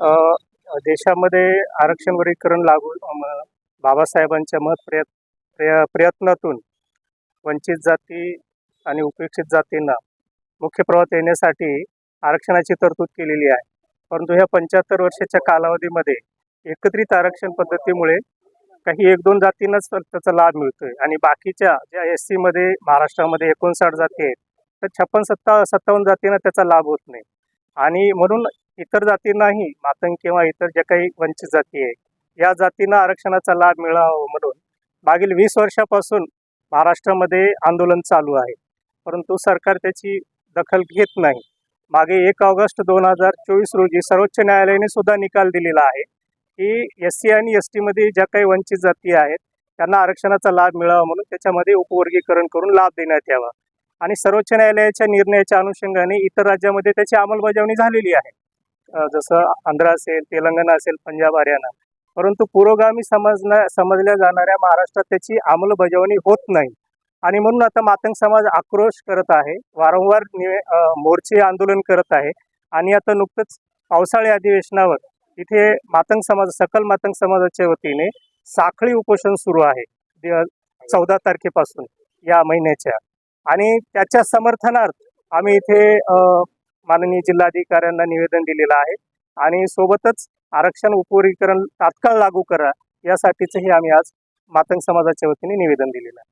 देशामध्ये आरक्षण वर्गीकरण लागू बाबासाहेबांच्या मत प्रयत् प्रय प्रयत्नातून वंचित जाती आणि उपेक्षित जातींना मुख्य प्रवाहात येण्यासाठी आरक्षणाची तरतूद केलेली आहे. परंतु ह्या पंच्याहत्तर वर्षाच्या कालावधीमध्ये एकत्रित आरक्षण पद्धतीमुळे काही एक दोन जातींनाच त्याचा लाभ मिळतोय. आणि बाकीच्या ज्या एस सीमध्ये महाराष्ट्रामध्ये एकोणसाठ जाती आहेत तर छप्पन सत्ता सत्तावन्न जातींना त्याचा लाभ होत नाही. आणि म्हणून इतर जातींनाही मातंग किंवा इतर ज्या काही वंचित जाती आहे या जातींना आरक्षणाचा लाभ मिळावा म्हणून मागील वीस वर्षापासून महाराष्ट्रामध्ये आंदोलन चालू आहे. परंतु सरकार त्याची दखल घेत नाही. मागे एक ऑगस्ट दोन हजार चोवीस रोजी सर्वोच्च न्यायालयाने सुद्धा निकाल दिलेला आहे की एस सी आणि एस टीमध्ये ज्या काही वंचित जाती आहेत त्यांना आरक्षणाचा लाभ मिळावा म्हणून त्याच्यामध्ये उपवर्गीकरण करून लाभ देण्यात यावा. आणि सर्वोच्च न्यायालयाच्या निर्णयाच्या अनुषंगाने इतर राज्यामध्ये त्याची अंमलबजावणी झालेली आहे. जसं आंध्र असेल तेलंगणा असेल पंजाब हरियाणा. परंतु पुरोगामी समजण्या समजल्या जाणाऱ्या महाराष्ट्रात त्याची अंमलबजावणी होत नाही. आणि म्हणून आता मातंग समाज आक्रोश करत आहे वारंवार मोर्चे आंदोलन करत आहे. आणि आता नुकतंच पावसाळी अधिवेशनावर इथे मातंग समाज सकल मातंग समाजाच्या वतीने साखळी उपोषण सुरू आहे. चौदा तारखेपासून या महिन्याच्या. आणि त्याच्या समर्थनार्थ आम्ही इथे माननीय जिल्हाधिकाऱ्यांना निवेदन दिलेलं आहे. आणि सोबतच आरक्षण उपवर्गीकरण तात्काळ लागू करा यासाठीचंही आम्ही आज मातंग समाजाच्या वतीने निवेदन दिलेलं आहे.